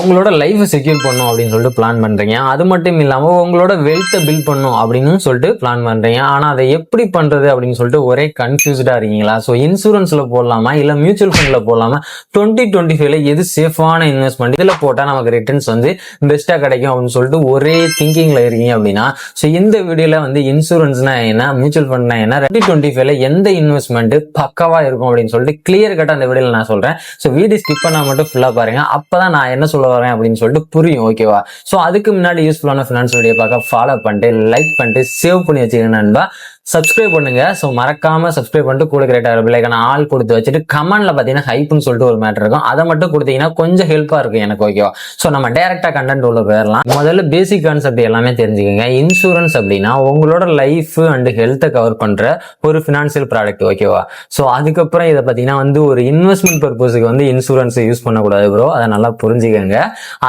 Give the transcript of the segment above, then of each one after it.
உங்களோட லைஃபை செக்யூர் பண்ணும் அப்படின்னு சொல்லிட்டு பிளான் பண்றீங்க. அது மட்டும் இல்லாமல் உங்களோட வெல்த்தை பில்ட் பண்ணும் அப்படின்னு சொல்லிட்டு பிளான் பண்ணுறீங்க ஆனால் அதை எப்படி பண்றது அப்படின்னு சொல்லிட்டு ஒரே கன்ஃபியூஸ்டாக இருக்கீங்களா? ஸோ இன்சூரன்ஸ்ல போடலாமா? இல்லை மியூச்சுவல் ஃபண்ட்ல போடலாமா? டுவெண்ட்டி டுவெண்ட்டி ஃபைவ்ல எது சேஃபான இன்வெஸ்ட்மெண்ட் இதில் போட்டா நமக்கு ரிட்டர்ன்ஸ் வந்து பெஸ்ட்டாக கிடைக்கும் அப்படின்னு சொல்லிட்டு ஒரே திங்கிங்ல இருக்கீங்க அப்படின்னா ஸோ இந்த வீடியோவில் வந்து இன்சூரன்ஸ்னா என்ன மியூச்சுவல் ஃபண்ட்னா என்ன டுவெண்ட்டி டுவெண்ட்டி ஃபைவ்ல எந்த இன்வெஸ்ட்மெண்ட் பக்கவாக இருக்கும் அப்படின்னு சொல்லிட்டு கிளியர் கட்டாக அந்த வீடியோவில் நான் சொல்றேன். ஸோ வீடியோ ஸ்கிப் பண்ணால் மட்டும் ஃபுல்லா பாருங்க. அப்பதான் நான் என்ன சொல்ல வரேன் அப்படின்னு சொல்லிட்டு புரியும் ஓகேவா ஸோ அதுக்கு முன்னாடி யூஸ்ஃபுல்லான ஃபினான்ஸ் வீடியோ பார்க்க ஃபாலோ பண்ணிட்டு லைக் பண்ணிட்டு சேவ் பண்ணி வச்சுக்கங்க நண்பா. சப்ஸ்கிரைப் பண்ணுங்க. ஸோ மறக்காம சப்ஸ்கிரைப் பண்ணிட்டு கூட கிரேட்டா பிள்ளைக்கான ஆள் கொடுத்து வச்சுட்டு கமெண்ட்ல பார்த்தீங்கன்னா ஹைப்னு சொல்லிட்டு ஒரு மேட்டர் இருக்கும். அதை மட்டும் கொடுத்தீங்கன்னா கொஞ்சம் ஹெல்ப்பா இருக்கும் எனக்கு ஓகேவா ஸோ நம்ம டேரக்டா கண்டென்ட் உள்ள போயிடலாம் முதல்ல பேசிக் கான்செப்ட் எல்லாமே தெரிஞ்சுக்கோங்க. இன்சூரன்ஸ் அப்படின்னா உங்களோட லைஃப் அண்ட் ஹெல்த்தை கவர் பண்ற ஒரு ஃபினான்சியல் ப்ராடக்ட் ஓகேவா ஸோ அதுக்கப்புறம் இதை பார்த்தீங்கன்னா வந்து ஒரு இன்வெஸ்ட்மெண்ட் பர்பஸுக்கு வந்து இன்சூரன்ஸ் யூஸ் பண்ணக்கூடாது ப்ரோ அதை நல்லா புரிஞ்சுக்கோங்க.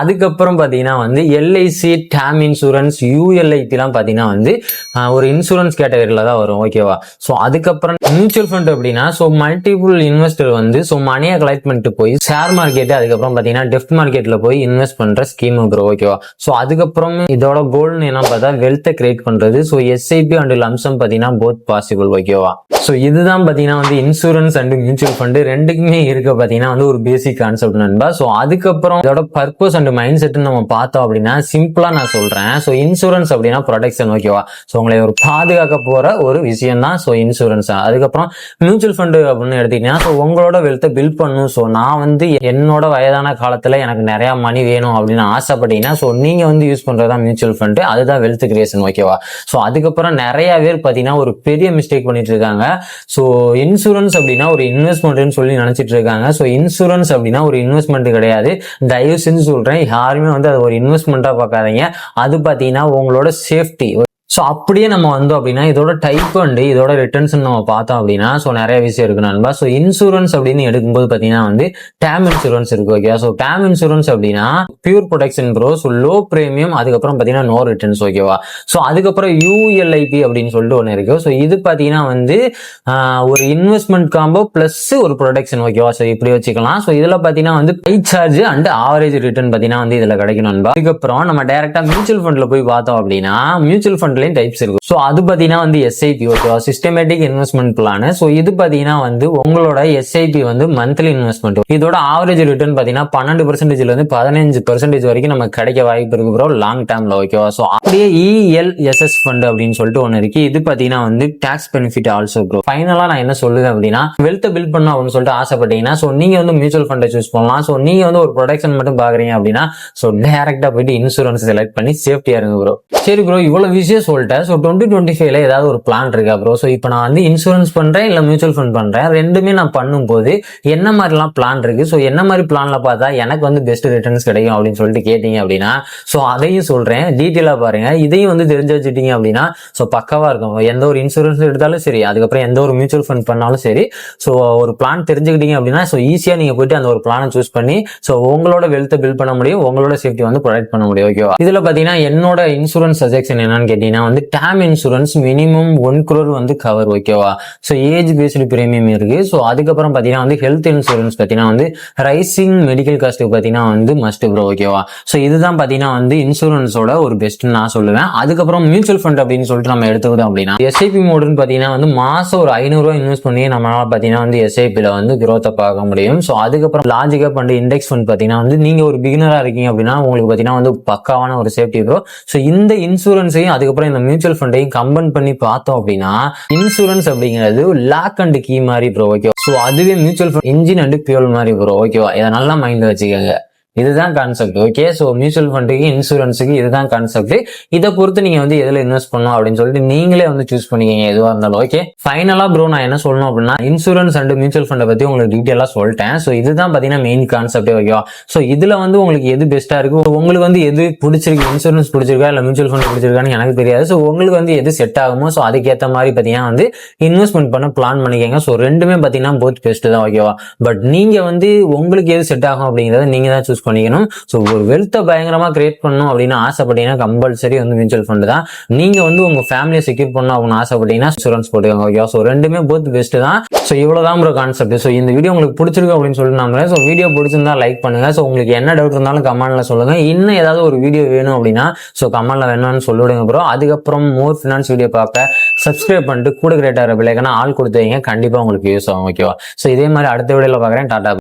அதுக்கப்புறம் பார்த்தீங்கன்னா வந்து எல்ஐசி டேம் இன்சூரன்ஸ் யூஎல்ஐடிலாம் பார்த்தீங்கன்னா வந்து ஒரு இன்சூரன்ஸ் கேட்டகரியில் தான் வரும் ஓகேவா ஸோ அதுக்கப்புறம் மியூச்சுவல் ஃபண்ட் அப்படின்னா ஸோ மல்டிபிள் இன்வெஸ்டர் வந்து ஸோ மணியை கலெக்ட் பண்ணிட்டு போய் ஷேர் மார்க்கெட் அதுக்கப்புறம் பார்த்தீங்கன்னா டெஃப்ட் மார்க்கெட்ல போய் இன்வெஸ்ட் பண்ற ஸ்கீம் ப்ரோ ஓகேவா ஸோ அதுக்கப்புறம் இதோட கோல்னு என்ன பார்த்தா வெல்த்தை கிரியேட் பண்றது so SIP and lump sum பார்த்தீங்கன்னா போத் பாசிபிள் ஓகேவா ஸோ இதுதான் பார்த்தீங்கன்னா வந்து இன்சூரன்ஸ் அண்ட் மியூச்சுவல் ஃபண்டு ரெண்டுக்குமே இருக்க பார்த்தீங்கன்னா வந்து ஒரு பேசிக் கான்செப்ட் நண்பா. ஸோ அதுக்கப்புறம் இதோட பர்பஸ் அண்ட் மைண்ட் செட் நம்ம பார்த்தோம் அப்படின்னா சிம்பிளா நான் சொல்றேன். ஸோ இன்சூரன்ஸ் அப்படின்னா ப்ரொடெக்ஷன் ஓகேவா ஸோ உங்களை ஒரு பாதுகாக்க போற ஒரு விஷயம் தான் ஸோ இன்சூரன்ஸ் அதுக்கப்புறம் மியூச்சுவல் ஃபண்டு அப்படின்னு எடுத்துக்கிட்டீங்கன்னா ஸோ உங்களோட வெல்த்தை பில்ட் பண்ணும். ஸோ நான் வந்து என்னோட வயதான காலத்துல எனக்கு நிறைய மணி வேணும் அப்படின்னு ஆசைப்பட்டீங்கன்னா ஸோ நீங்க வந்து யூஸ் பண்றதா மியூச்சுவல் ஃபண்டு அதுதான் வெல்த் கிரியேஷன் ஓகேவா ஸோ அதுக்கப்புறம் நிறைய பேர் பார்த்தீங்கன்னா ஒரு பெரிய மிஸ்டேக் பண்ணிட்டு இருக்காங்க. ஸோ இன்சூரன்ஸ் அப்படின்னா ஒரு இன்வெஸ்ட்மெண்ட்னு சொல்லி நினைச்சிட்டு இருக்காங்க. ஸோ இன்சூரன்ஸ் அப்படின்னா ஒரு இன்வெஸ்ட்மெண்ட் கிடையாது. தயவு செஞ்சு சொல்றேன் யாருமே வந்து அது ஒரு இன்வெஸ்ட்மெண்ட்டாக பார்க்காதீங்க. அது பார்த்தீங்கன்னா உங்களோட சேஃப்டி ஸோ அப்படியே நம்ம வந்தோம் அப்படின்னா இதோட டைப் அண்டு இதோட ரிட்டர்ன்ஸ் நம்ம பார்த்தோம் அப்படின்னா ஸோ நிறைய விஷயம் இருக்கு நண்பா. ஸோ இன்சூரன்ஸ் அப்படின்னு எடுக்கும்போது பார்த்தீங்கன்னா வந்து டேம் இன்சூரன்ஸ் இருக்கு ஓகே ஸோ டேம் இன்சூரன்ஸ் அப்படின்னா pure protection bro so low premium அதுக்கப்புறம் பார்த்தீங்கன்னா நோ ரிட்டர்ன்ஸ் ஓகேவா ஸோ அதுக்கப்புறம் யூஎல்ஐபி அப்படின்னு சொல்லிட்டு ஒன்று இருக்கு. ஸோ இது பார்த்தீங்கன்னா வந்து ஒரு இன்வெஸ்ட்மெண்ட் காம்போ ப்ளஸ் ஒரு ப்ரொடெக்ஷன் ஓகேவா ஸோ இப்படி வச்சுக்கலாம். ஸோ இதில் பார்த்தீங்கன்னா வந்து by charge and average return பார்த்தீங்கன்னா வந்து இதில் கிடைக்கும் நண்பா. அதுக்கப்புறம் நம்ம டேரெக்டாக மியூச்சுவல் ஃபண்டில் போய் பார்த்தோம் அப்படின்னா மியூச்சுவல் ஃபண்ட்லேயும் டைப்ஸ் இருக்கும் ஸோ அது பார்த்தீங்கன்னா வந்து எஸ்ஐபி ஓகேவா சிஸ்டமேட்டிக் இன்வெஸ்ட்மெண்ட் பிளான் ஸோ இது பார்த்தீங்கன்னா வந்து உங்களோட எஸ்ஐபி வந்து மந்த்லி இன்வெஸ்ட்மெண்ட் இதோட ஆவரேஜ் ரிட்டர்ன் பார்த்தீங்கன்னா பன்னெண்டு பர்சன்டேஜ்ல இருந்து பதினஞ்சு பர்சன்டேஜ் வரைக்கும் நமக்கு கிடைக்க வாய்ப்பு இருக்கு ப்ரோ லாங் டேர்ம்ல ஓகேவா ஸோ அப்படியே இஎல்எஸ்எஸ் ஃபண்ட் அப்படின்னு சொல்லிட்டு ஒன்று இருக்கு. இது பார்த்தீங்கன்னா வந்து டேக்ஸ் பெனிஃபிட் ஆல்சோ ப்ரோ ஃபைனலாக நான் என்ன சொல்லுவேன் அப்படின்னா வெல்த் பில்ட் பண்ணும் அப்படின்னு சொல்லிட்டு ஆசைப்பட்டீங்கன்னா ஸோ நீங்க வந்து மியூச்சுவல் ஃபண்டை சூஸ் பண்ணலாம். ஸோ நீங்க வந்து ஒரு ப்ரொடக்ஷன் மட்டும் பாக்குறீங்க அப்படின்னா ஸோ டேரக்டா போயிட்டு இன்சூரன்ஸ் செலக்ட் பண்ணி சேஃப்டியா இருங்க ப்ரோ சரி ப்ரோ இவ்வளவு விஷயம் சொல்லிட்டேன். ஸோ டுவெண்ட்டி டுவெண்ட்டி ஃபைவ்ல ஏதாவது ஒரு பிளான் இருக்கா ப்ரோ ஸோ இப்போ நான் வந்து இன்சூரன்ஸ் பண்றேன் இல்லை மியூச்சுவல் ஃபண்ட் பண்றேன். ரெண்டுமே நான் பண்ணும்போது என்ன மாதிரிலாம் பிளான் இருக்கு? ஸோ என்ன மாதிரி பிளான்ல பார்த்தா எனக்கு வந்து பெஸ்ட் ரிட்டர்ன்ஸ் கிடைக்கும் அப்படின்னு சொல்லிட்டு கேட்டீங்க அப்படின்னா ஸோ அதையும் சொல்றேன். டீட்டெயிலாக பாருங்க. இதையும் வந்து தெரிஞ்சு வச்சுட்டீங்க அப்படின்னா ஸோ பக்கவா இருக்கும். எந்த ஒரு இன்சூரன்ஸ் எடுத்தாலும் சரி அதுக்கப்புறம் எந்த ஒரு மியூச்சுவல் ஃபண்ட் பண்ணாலும் சரி ஸோ ஒரு பிளான் தெரிஞ்சுக்கிட்டீங்க அப்படின்னா ஸோ ஈஸியாக நீங்கள் போயிட்டு அந்த ஒரு பிளானை சூஸ் பண்ணி ஸோ உங்களோட வெல்த்தை பில்ட் பண்ண முடியும் உங்களோட சேஃப்டி வந்து ப்ரொடெக்ட் பண்ண முடியும் ஓகேவா இதில் பார்த்தீங்கன்னா என்னோட இன்சூரன்ஸ் சஜெக்ஷன் என்னன்னு கேட்டீங்கன்னா வந்து term insurance minimum one crore வந்து கவர் ஓகேவா ஸோ ஏஜ் பேஸ்டு பிரீமியம் இருக்கு. ஸோ அதுக்கப்புறம் பார்த்தீங்கன்னா வந்து ஹெல்த் இன்சூரன்ஸ் பார்த்தீங்கன்னா வந்து ரைசிங் மெடிக்கல் காஸ்ட்டுக்கு பார்த்தீங்கன்னா வந்து மஸ்ட் ப்ரோ ஓகேவா ஸோ இதுதான் பார்த்தீங்கன்னா வந்து இன்சூரன்ஸோட ஒரு பெஸ்ட்னு நான் சொல்லுவேன். அதுக்கப்புறம் மியூச்சுவல் ஃபண்ட் அப்படின்னு சொல்லிட்டு நம்ம எடுத்துக்கிட்டோம் அப்படின்னா எஸ்ஐபி மோடுன்னு பார்த்தீங்கன்னா வந்து மாசம் ஒரு ஐநூறுரூவா இன்வெஸ்ட் பண்ணி நம்மளால பார்த்தீங்கன்னா வந்து எஸ்ஐபியில் வந்து க்ரோத்தை பார்க்க முடியும். ஸோ அதுக்கப்புறம் லாஜிக்கப் அண்ட் இண்டெக்ஸ் ஃபண்ட் பார்த்தீங்கன்னா வந்து நீங்க ஒரு பிகினரா இருக்கீங்க அப்படின்னா உங்களுக்கு பார்த்தீங்கன்னா வந்து பக்காவான ஒரு சேஃப்டி ப்ரோ ஸோ இந்த இன்சூரன்ஸையும் அதுக்கப்புறம் இந்த மியூச்சுவல் ஃபண்டையும் கம்பைன் பண்ணி பார்த்தோம் அப்படின்னா இன்சூரன்ஸ் அப்படிங்கிறது லாக் அண்ட் கீ மாதிரி ப்ரோ ஓகே ஸோ அதுவே mutual fund engine and fuel மாதிரி ப்ரோ ஓகேவா இதை நல்லா மைண்ட்ல வச்சுக்கோங்க. இதுதான் கான்செப்ட் ஓகே ஸோ மியூச்சுவல் ஃபண்டுக்கு இன்சூரன்ஸுக்கு இதுதான் கான்செப்ட் இதை பொறுத்து நீங்க வந்து எதுல இன்வெஸ்ட் பண்ணணும் அப்படின்னு சொல்லிட்டு நீங்களே வந்து சூஸ் பண்ணிக்கங்க எதுவாக இருந்தாலும். ஓகே ஃபைனலா ப்ரோ நான் என்ன சொல்லணும் அப்படின்னா இன்சூரன்ஸ் அண்ட் மியூச்சுவல் ஃபண்டை பத்தி உங்களுக்கு டீட்டெயிலாக சொல்லிட்டேன். ஸோ இதுதான் பாத்தீங்கன்னா மெயின் கான்செப்டே ஓகேவா ஸோ இதுல வந்து உங்களுக்கு எது பெஸ்ட்டாக இருக்கு? உங்களுக்கு வந்து எது பிடிச்சிருக்கு? இன்சூரன்ஸ் பிடிச்சிருக்கா? இல்லை மியூச்சுவல் ஃபண்ட் பிடிச்சிருக்கான்னு எனக்கு தெரியாது. ஸோ உங்களுக்கு வந்து எது செட் ஆகுமோ? ஸோ அதுக்கேற்ற மாதிரி பாத்தீங்கன்னா வந்து இன்வெஸ்ட்மெண்ட் பண்ண பிளான் பண்ணிக்கோங்க. ஸோ ரெண்டுமே பாத்தீங்கன்னா போத் பெஸ்ட் தான் ஓகேவா பட் நீங்க வந்து உங்களுக்கு எது செட் ஆகும் அப்படிங்கிறத நீங்க தான் சூஸ் பண்ணிக்கணும். ஸோ ஒரு வெல்த்தை பயங்கரமா கிரியேட் பண்ணணும் அப்படின்னு ஆசைப்பட்டீங்கன்னா கம்பல்சரி வந்து மியூச்சுவல் ஃபண்ட் தான். நீங்க வந்து உங்க ஃபேமிலியை செக்யூர் பண்ணணும் அப்படின்னு ஆசைப்பட்டீங்கன்னா இன்சூரன்ஸ் போட்டுக்கோங்க ஓகே ஸோ ரெண்டுமே போத் பெஸ்ட் தான். ஸோ இவ்வளவுதான் ஒரு கான்செப்ட் ஸோ இந்த வீடியோ உங்களுக்கு பிடிச்சிருக்கு அப்படின்னு சொல்லிட்டு நம்புறேன். ஸோ வீடியோ பிடிச்சிருந்தா லைக் பண்ணுங்க. ஸோ உங்களுக்கு என்ன டவுட் இருந்தாலும் கமெண்ட்ல சொல்லுங்க. இன்னும் ஏதாவது ஒரு வீடியோ வேணும் அப்படின்னா ஸோ கமெண்ட்ல வேணும்னு சொல்லிவிடுங்க ப்ரோ அதுக்கப்புறம் மோர் ஃபினான்ஸ் வீடியோ பார்க்க சப்ஸ்கிரைப் பண்ணிட்டு கூட கிரேட்டாக பிள்ளைக்கான ஆள் கொடுத்து வைங்க. கண்டிப்பா உங்களுக்கு யூஸ் ஆகும் ஓகேவா ஸோ இதே மாதிரி அடுத்த வீடியோவில் பார்க்குறேன். டாடா.